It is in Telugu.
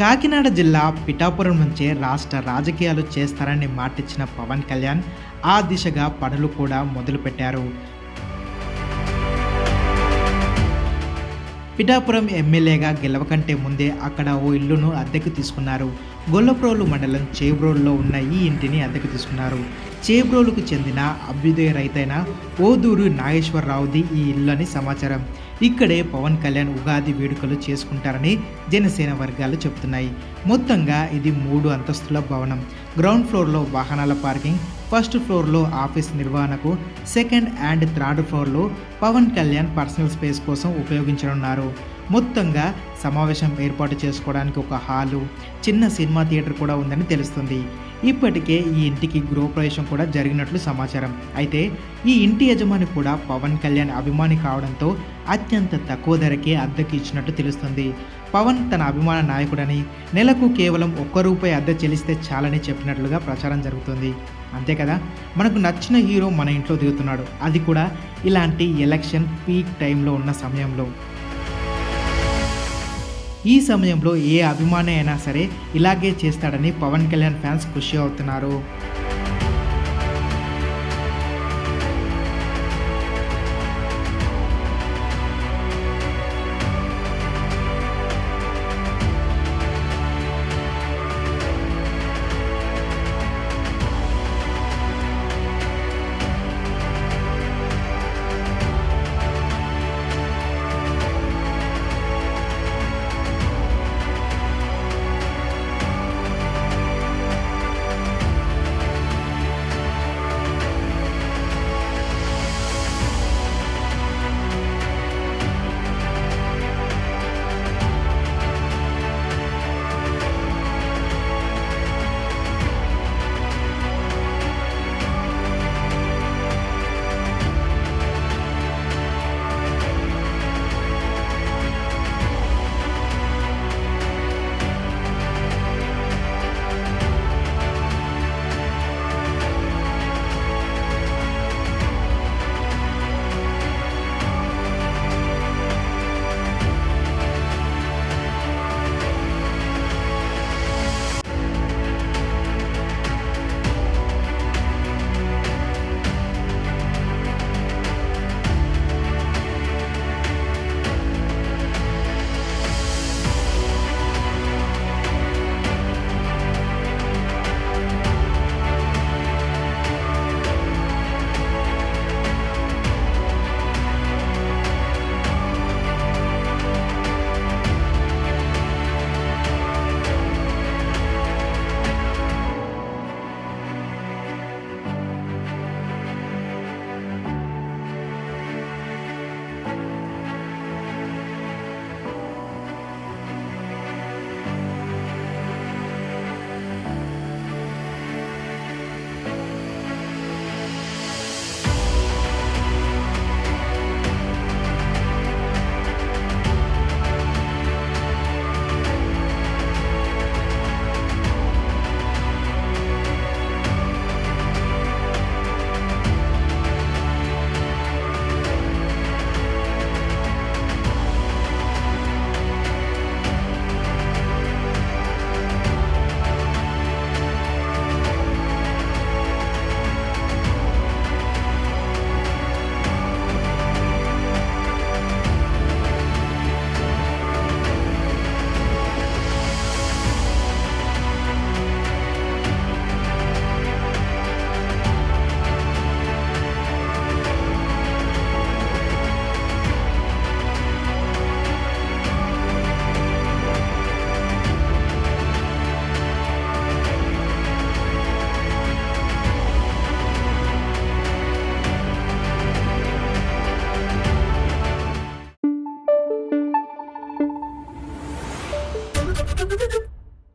కాకినాడ జిల్లా పిఠాపురం నుంచే రాష్ట్ర రాజకీయాలు చేస్తారని మాటిచ్చిన పవన్ కళ్యాణ్ ఆ దిశగా పనులు కూడా మొదలుపెట్టారు. పిఠాపురం ఎమ్మెల్యేగా గెలవకంటే ముందే అక్కడ ఓ ఇల్లును అద్దెకు తీసుకున్నారు. గొల్లప్రోలు మండలం చేబ్రోల్లో ఉన్న ఈ ఇంటిని అద్దెకు తీసుకున్నారు. చేబ్రోలుకు చెందిన అభ్యుదయ రైతైన ఓదూరు నాగేశ్వరరావుది ఈ ఇల్లు అని సమాచారం. ఇక్కడే పవన్ కళ్యాణ్ ఉగాది వేడుకలు చేసుకుంటారని జనసేన వర్గాలు చెబుతున్నాయి. మొత్తంగా ఇది మూడు అంతస్తుల భవనం. గ్రౌండ్ ఫ్లోర్లో వాహనాల పార్కింగ్ ఫస్ట్ ఫ్లోర్లో ఆఫీస్ నిర్వహణకు సెకండ్ అండ్ థర్డ్ ఫ్లోర్లో పవన్ కళ్యాణ్ పర్సనల్ స్పేస్ కోసం ఉపయోగించనున్నారు. మొత్తంగా సమావేశం ఏర్పాటు చేసుకోవడానికి ఒక హాలు చిన్న సినిమా థియేటర్ కూడా ఉందని తెలుస్తుంది. ఇప్పటికే ఈ ఇంటికి గృహప్రవేశం కూడా జరిగినట్లు సమాచారం. అయితే ఈ ఇంటి యజమాని కూడా పవన్ కళ్యాణ్ అభిమాని కావడంతో అత్యంత తక్కువ ధరకే అద్దెకి ఇచ్చినట్టు తెలుస్తుంది. పవన్ తన అభిమాన నాయకుడని నెలకు కేవలం ఒక్క రూపాయి అద్దె చెల్లిస్తే చాలని చెప్పినట్లుగా ప్రచారం జరుగుతుంది. అంతే కదా? మనకు నచ్చిన హీరో మన ఇంట్లో దిగుతున్నాడు. అది కూడా ఇలాంటి ఎలక్షన్ పీక్ టైంలో ఉన్న సమయంలో. ఈ సమయంలో ఏ అభిమాని అయినా సరే ఇలాగే చేస్తాడని పవన్ కళ్యాణ్ ఫ్యాన్స్ ఖుషి అవుతున్నారు.